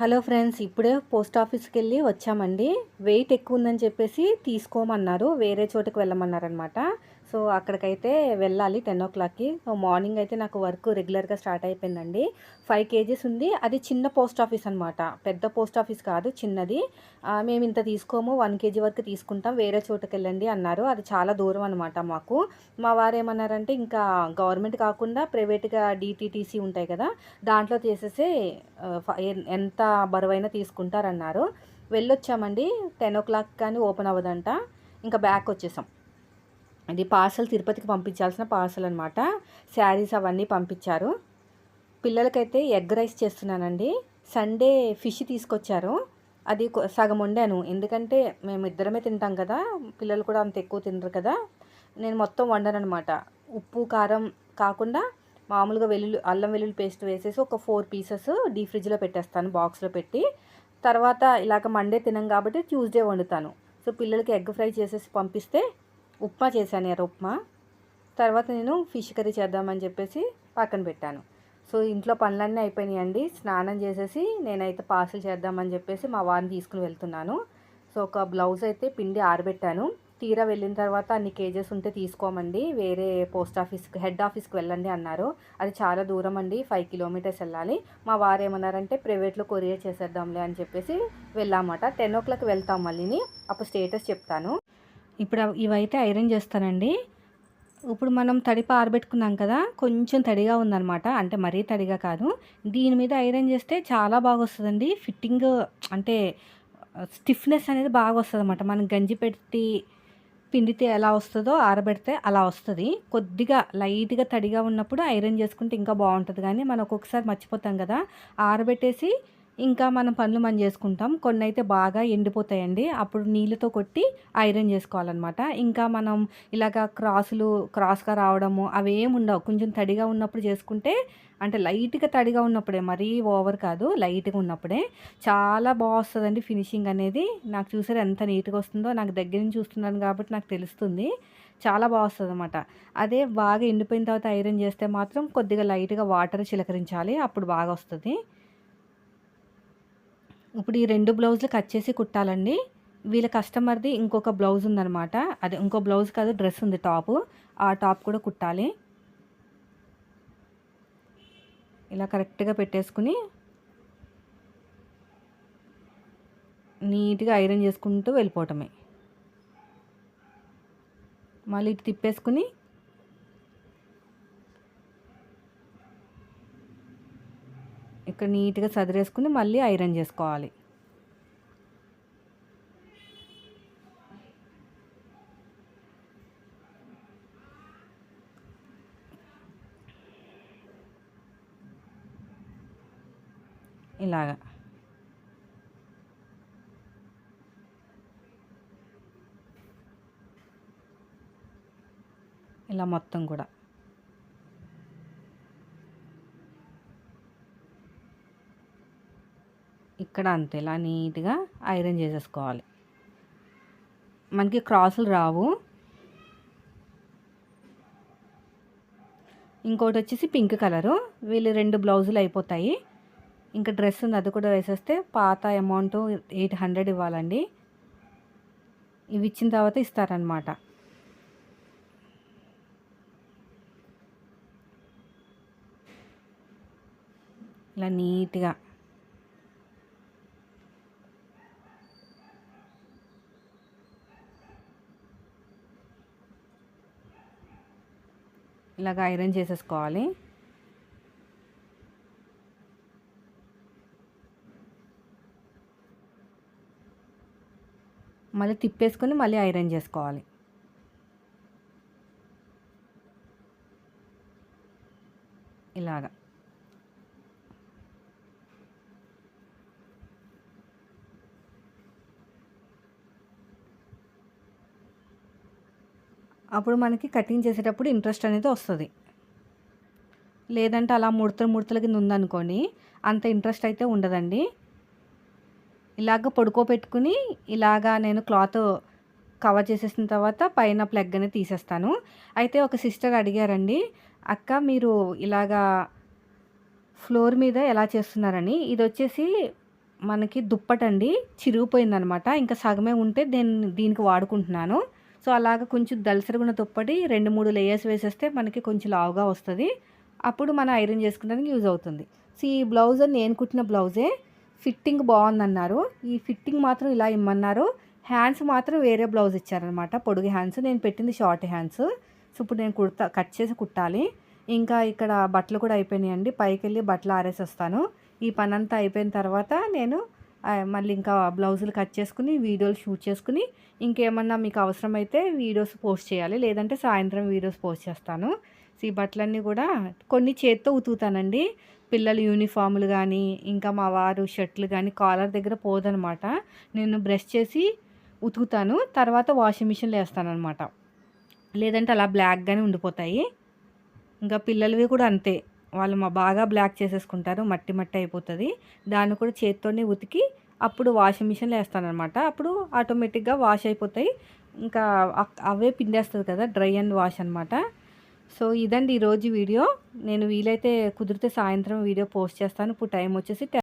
Hello friends ఇప్పుడే post ఆఫీస్కి వెళ్ళి వచ్చామండి. వెయిట్ ఎక్కువ ఉందని చెప్పేసి తీసుకోమన్నారు. వేరే చోటుకి వెళ్ళమన్నారనమాట. సో అక్కడికైతే వెళ్ళాలి టెన్ ఓ క్లాక్కి. సో మార్నింగ్ అయితే నాకు వర్క్ రెగ్యులర్గా స్టార్ట్ అయిపోయిందండి. ఫైవ్ కేజీస్ ఉంది. అది చిన్న పోస్ట్ ఆఫీస్ అనమాట పెద్ద పోస్ట్ ఆఫీస్ కాదు చిన్నది. మేము ఇంత తీసుకోము వన్ కేజీ వరకు తీసుకుంటాం వేరే చోటుకి వెళ్ళండి అన్నారు. అది చాలా దూరం అనమాట మాకు. మా వారు ఏమన్నారంటే ఇంకా గవర్నమెంట్ కాకుండా ప్రైవేట్గా డిటీటీసీ ఉంటాయి కదా దాంట్లో చేసేసి ఎంత బరువైనా తీసుకుంటారన్నారు. వెళ్ళొచ్చామండి టెన్ ఓ క్లాక్ కానీ ఓపెన్ అవ్వదంట. ఇంకా బ్యాక్ వచ్చేసాం. ఇది పార్సల్ తిరుపతికి పంపించాల్సిన పార్సల్ అనమాట శారీస్ అవన్నీ పంపించారు. పిల్లలకైతే ఎగ్ రైస్ చేస్తున్నానండి. సండే ఫిష్ తీసుకొచ్చారు. అది సగం వండాను. ఎందుకంటే మేము ఇద్దరమే తింటాం కదా పిల్లలు కూడా అంత ఎక్కువ తినరు కదా. నేను మొత్తం వండాను అనమాట ఉప్పు కారం కాకుండా మామూలుగా వెల్లుల్లి అల్లం వెల్లుల్లి పేస్ట్ వేసేసి ఒక ఫోర్ పీసెస్ డీ ఫ్రిడ్జ్లో పెట్టేస్తాను బాక్స్లో పెట్టి. తర్వాత ఇలాగ మండే తినం కాబట్టి ట్యూస్డే వండుతాను. సో పిల్లలకి ఎగ్ ఫ్రై చేసేసి పంపిస్తే ఉప్మా చేశాను ఎర్ర ఉప్మా. తర్వాత నేను ఫిష్ కర్రీ చేద్దామని చెప్పేసి పక్కన పెట్టాను. సో ఇంట్లో పనులన్నీ అయిపోయినాయండి. స్నానం చేసేసి నేనైతే పార్సల్ చేద్దామని చెప్పేసి మా వారిని తీసుకుని వెళ్తున్నాను. సో ఒక బ్లౌజ్ అయితే పిండి ఆరబెట్టాను. తీరా వెళ్ళిన తర్వాత అన్ని కేజెస్ ఉంటే తీసుకోమండి. వేరే పోస్ట్ ఆఫీస్కి హెడ్ ఆఫీస్కి వెళ్ళండి అన్నారు. అది చాలా దూరం అండి ఫైవ్ కిలోమీటర్స్ వెళ్ళాలి. మా వారు ఏమన్నారంటే ప్రైవేట్లో కొరియర్ చేసేద్దాంలే అని చెప్పేసి వెళ్ళామట. టెన్ ఓ క్లాక్ వెళ్తాం మళ్ళీని. అప్పుడు స్టేటస్ చెప్తాను. ఇప్పుడు ఇవైతే ఐరన్ చేస్తానండి. ఇప్పుడు మనం తడిప ఆరబెట్టుకున్నాం కదా కొంచెం తడిగా ఉందన్నమాట. అంటే మరీ తడిగా కాదు. దీని మీద ఐరన్ చేస్తే చాలా బాగా వస్తుందండి ఫిట్టింగ్ అంటే స్టిఫ్నెస్ అనేది బాగా వస్తుంది అనమాట మనం గంజి పెట్టి పిండితే ఎలా వస్తుందో ఆరబెడితే అలా వస్తుంది. కొద్దిగా లైట్గా తడిగా ఉన్నప్పుడు ఐరన్ చేసుకుంటే ఇంకా బాగుంటుంది. కానీ మనం ఒక్కొక్కసారి మర్చిపోతాం కదా ఆరబెట్టేసి ఇంకా మనం పనులు మనం చేసుకుంటాం కొన్ని అయితే బాగా ఎండిపోతాయండి. అప్పుడు నీళ్ళతో కొట్టి ఐరన్ చేసుకోవాలన్నమాట. ఇంకా మనం ఇలాగ క్రాసులు క్రాస్గా రావడము అవేం ఉండవు. కొంచెం తడిగా ఉన్నప్పుడు చేసుకుంటే అంటే లైట్గా తడిగా ఉన్నప్పుడే మరీ ఓవర్ కాదు లైట్గా ఉన్నప్పుడే చాలా బాగా వస్తుందండి ఫినిషింగ్ అనేది. నాకు చూసారు ఎంత నీట్గా వస్తుందో. నాకు దగ్గర నుంచి చూస్తున్నాను కాబట్టి నాకు తెలుస్తుంది. చాలా బాగా వస్తుంది అనమాట అదే బాగా ఎండిపోయిన తర్వాత ఐరన్ చేస్తే మాత్రం కొద్దిగా లైట్గా వాటర్ చిలకరించాలి. అప్పుడు బాగా వస్తుంది ఇప్పుడు ఈ రెండు బ్లౌజులు కట్ చేసి కుట్టాలండి. వీళ్ళ కస్టమర్ది ఇంకొక బ్లౌజ్ ఉందన్నమాట. అదే ఇంకో బ్లౌజ్ కాదు డ్రెస్ ఉంది టాప్. ఆ టాప్ కూడా కుట్టాలి. ఇలా కరెక్ట్గా పెట్టేసుకుని నీట్గా ఐరన్ చేసుకుంటూ వెళ్ళిపోవటమే. మళ్ళీ ఇటు తిప్పేసుకుని ఇక్కడ నీట్గా సదిరేసుకుని మళ్ళీ ఐరన్ చేసుకోవాలి. ఇలాగా. ఇలా మొత్తం కూడా. ఇక్కడ అంతే ఇలా నీట్గా ఐరన్ చేసేసుకోవాలి. మనకి క్రాసులు రావు. ఇంకోటి వచ్చేసి పింక్ కలరు. వీళ్ళు రెండు బ్లౌజులు అయిపోతాయి. ఇంకా డ్రెస్ ఉంది అది కూడా వేసేస్తే పాత అమౌంట్ ఎయిట్ హండ్రెడ్ ఇవ్వాలండి. ఇవి ఇచ్చిన తర్వాత ఇస్తారనమాట ఇలా నీట్గా ఇలాగ ఐరన్ చేసేసుకోవాలి. మళ్ళీ తిప్పేసుకొని మళ్ళీ ఐరన్ చేసుకోవాలి. ఇలాగా. అప్పుడు మనకి కటింగ్ చేసేటప్పుడు ఇంట్రెస్ట్ అనేది వస్తుంది. లేదంటే అలా ముడతలు ముడతల కింద ఉందనుకోండి అంత ఇంట్రెస్ట్ అయితే ఉండదండి. ఇలాగ పడుకోబెట్టుకుని ఇలాగా నేను క్లాత్ కవర్ చేసేసిన తర్వాత పైన ప్లగ్ అనేది తీసేస్తాను. అయితే ఒక సిస్టర్ అడిగారండి అక్క మీరు ఇలాగా ఫ్లోర్ మీద ఎలా చేస్తున్నారని? ఇది వచ్చేసి మనకి దుప్పటండి చిరిగిపోయిందనమాట. ఇంకా సగమే ఉంటే దీన్ని దీనికి వాడుకుంటున్నాను. సో అలాగ కొంచెం దలసరుగున్న దుప్పటి రెండు మూడు లేయర్స్ వేసేస్తే మనకి కొంచెం లావుగా వస్తుంది. అప్పుడు మనం ఐరన్ చేసుకోవడానికి యూజ్ అవుతుంది. సో ఈ బ్లౌజ్ నేను కుట్టిన బ్లౌజే ఫిట్టింగ్ బాగుందన్నారు. ఈ ఫిట్టింగ్ మాత్రం ఇలా ఇమ్మన్నారు. హ్యాండ్స్ మాత్రం వేరే బ్లౌజ్ ఇచ్చారనమాట పొడుగు హ్యాండ్స్ నేను పెట్టింది షార్ట్ హ్యాండ్స్ సో ఇప్పుడు నేను కుడతా కట్ చేసి కుట్టాలి. ఇంకా ఇక్కడ బట్టలు కూడా అయిపోయినాయండి. పైకి వెళ్ళి బట్టలు ఆరేసి వస్తాను. ఈ పని అంతా అయిపోయిన తర్వాత నేను మళ్ళీ ఇంకా బ్లౌజులు కట్ చేసుకుని వీడియోలు షూట్ చేసుకుని ఇంకేమన్నా మీకు అవసరమైతే వీడియోస్ పోస్ట్ చేయాలి. లేదంటే సాయంత్రం వీడియోస్ పోస్ట్ చేస్తాను. ఈ బట్టలన్నీ కూడా కొన్ని చేత్తో ఉతుకుతానండి. పిల్లలు యూనిఫామ్లు కానీ ఇంకా మా వారు షర్ట్లు కానీ కాలర్ దగ్గర పోదనమాట. నేను బ్రష్ చేసి ఉతుకుతాను. తర్వాత వాషింగ్ మిషన్లో వేస్తాను అనమాట లేదంటే అలా బ్లాక్గానే ఉండిపోతాయి. ఇంకా పిల్లలవి కూడా అంతే. వాళ్ళు మా బాగా బ్లాక్ చేసేసుకుంటారు మట్టి మట్టి అయిపోతుంది. దాన్ని కూడా చేత్తోనే ఉతికి అప్పుడు వాషింగ్ మిషన్లో వేస్తానమాట అప్పుడు ఆటోమేటిక్గా వాష్ అయిపోతాయి. ఇంకా అక్- అవే పిండేస్తుంది కదా డ్రై అండ్ వాష్ అనమాట సో ఇదండి ఈరోజు వీడియో. నేను వీలైతే కుదిరితే సాయంత్రం వీడియో పోస్ట్ చేస్తాను. ఇప్పుడు టైం వచ్చేసి